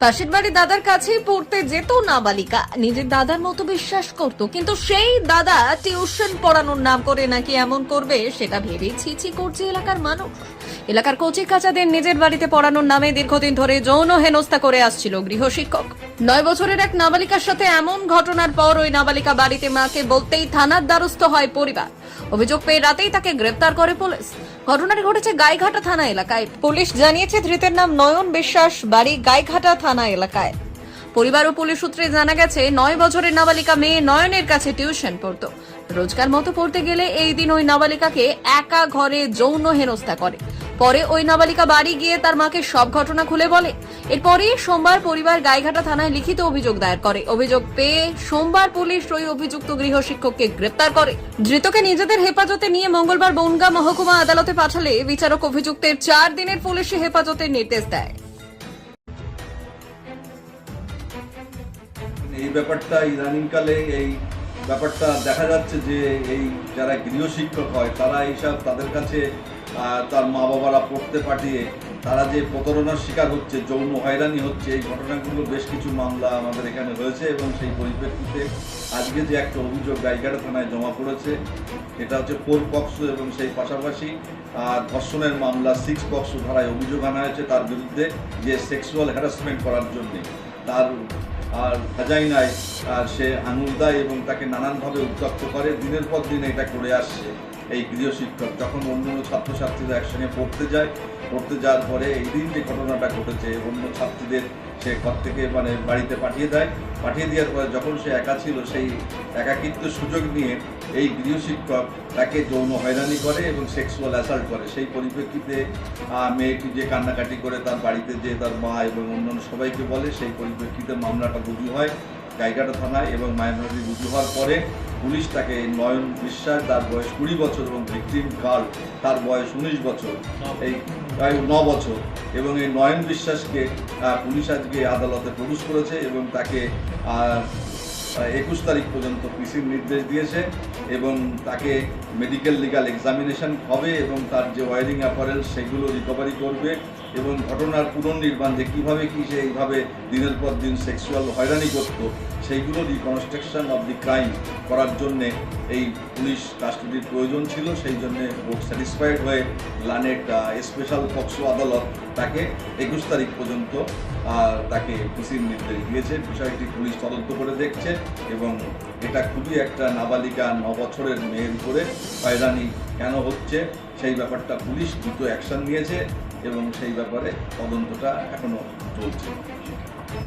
পাশের বাড়ি দাদার কাছেই পড়তে যেত নাবালিকা। নিজের দাদার মতো বিশ্বাস করত, কিন্তু সেই দাদা টিউশন পড়ানোর নাম করে নাকি এমন করবে সেটা ভেবে ছিছি করছে এলাকার মানুষ। এলাকার কচি কাচাদের নিজের বাড়িতে পড়ানোর নামে দীর্ঘদিন ধরে যৌন হেনস্থা করে আসছিল গৃহশিক্ষক। নয় বছরের এক নাবালিকার সাথে এমন ঘটনার পর ওই নাবালিকা বাড়িতে মাকে বলতেই থানার দ্বারস্থ হয় পরিবার। অভিযোগ পেয়ে রাতেই তাকে গ্রেপ্তার করে পুলিশ। ঘটনাটি ঘটেছে গাইঘাটা থানা এলাকায়। পুলিশ জানিয়েছে ধৃতের নাম নয়ন বিশ্বাস, বাড়ি গাইঘাটা থানা এলাকায়। পরিবার ও পুলিশ সূত্রে জানা গেছে, নয় বছরের নাবালিকা মেয়ে নয়নের কাছে টিউশন পড়তো। রোজকার মতো পড়তে গেলে এই দিন ওই নাবালিকাকে একা ঘরে যৌন হেনস্থা করে। পরে ওই নাবালিকা বাড়ি গিয়ে তার মাকে সব ঘটনা খুলে বলে। এরপরে সোমবার পরিবার গাইঘাটা থানায় লিখিত অভিযোগ দায়ের করে। অভিযোগ পেয়ে সোমবার পুলিশ ওই অভিযুক্ত গৃহশিক্ষককে গ্রেপ্তার করে। ধৃতকে নিজেদের হেফাজতে নিয়ে মঙ্গলবার বনগাঁ মহকুমা আদালতে পাঠালে বিচারক অভিযুক্তের চার দিনের পুলিশি হেফাজতের নির্দেশ দেয়। এই ব্যাপারটা ইদানিংকালে এই ব্যাপারটা দেখা যাচ্ছে যে এই যারা গৃহশিক্ষক হয়, তারা এইসব তাদের কাছে তার মা বাবারা পড়তে পাঠিয়ে তারা যে প্রতারণার শিকার হচ্ছে, যৌন হয়রানি হচ্ছে, এই ঘটনাগুলো বেশ কিছু মামলা আমাদের এখানে হয়েছে এবং সেই পরিপ্রেক্ষিতে আজকে যে একটা অভিযোগ গাইঘাটা থানায় জমা পড়েছে, এটা হচ্ছে ফোর পক্স এবং সেই পাশাপাশি ধর্ষণের মামলা সিক্স পক্স ধারায় অভিযোগ আনা হয়েছে তার বিরুদ্ধে যে সেক্সুয়াল হ্যারাসমেন্ট করার জন্যে। তার, আর ভাজাইনায় আর সে আঙুল দেয় এবং তাকে নানানভাবে উত্তপ্ত করে, দিনের পর দিন এটা করে আসছে। এই গৃহশিক্ষক যখন অন্য ছাত্রছাত্রীরা একসঙ্গে পড়তে যায়, পড়তে যাওয়ার পরে এই দিন যে ঘটনাটা ঘটেছে, অন্য ছাত্রীদের সে ঘর থেকে মানে বাড়িতে পাঠিয়ে দেয়। পাঠিয়ে দেওয়ার পরে যখন সে একা ছিল, সেই একাকিত্ব সুযোগ নিয়ে এই গৃহশিক্ষক তাকে যৌন হয়রানি করে এবং সেক্সুয়াল অ্যাসাল্ট করে। সেই পরিপ্রেক্ষিতে মেয়েটি যে কান্নাকাটি করে তার বাড়িতে যে তার মা এবং অন্যান্য সবাইকে বলে, সেই পরিপ্রেক্ষিতে মামলাটা রুজু হয় গাইঘাটা থানায় এবং মায়ানবাড়ি রুজু হওয়ার পরে পুলিশ তাকে নয়ন বিশ্বাস, তার বয়স কুড়ি বছর এবং ভিকটিম গার্ল তার বয়স উনিশ বছর। এই প্রায় ন বছর। এবং এই নয়ন বিশ্বাসকে পুলিশ আজকে আদালতে প্রবেশ করেছে এবং তাকে একুশ তারিখ পর্যন্ত পিসির নির্দেশ দিয়েছে এবং তাকে মেডিকেল লিগাল এক্সামিনেশন হবে এবং তার যে ওয়ারিং অ্যাপারেল সেগুলো রিকভারি করবে। এবং ঘটনার পুনর্নির্মাণ যে কীভাবে কী সে এইভাবে দিনের পর দিন সেক্সুয়াল হয়রানি করতো সেইগুলো রিকনস্ট্রাকশন অব দি ক্রাইম করার জন্যে এই পুলিশ কাস্টডির প্রয়োজন ছিল। সেই জন্যে বোর্ড স্যাটিসফাইড হয়ে লানেট স্পেশাল পক্সো আদালত তাকে একুশ তারিখ পর্যন্ত তাকে পিসির নির্দেশ দিয়েছে। বিষয়টি পুলিশ তদন্ত করে দেখছে এবং এটা খুবই একটা নাবালিকা ন বছরের মেয়ের উপরে হয়রানি কেন হচ্ছে, সেই ব্যাপারটা পুলিশ দ্রুত অ্যাকশন নিয়েছে। এবং সেই ব্যাপারে তদন্তটা এখনও চলছে।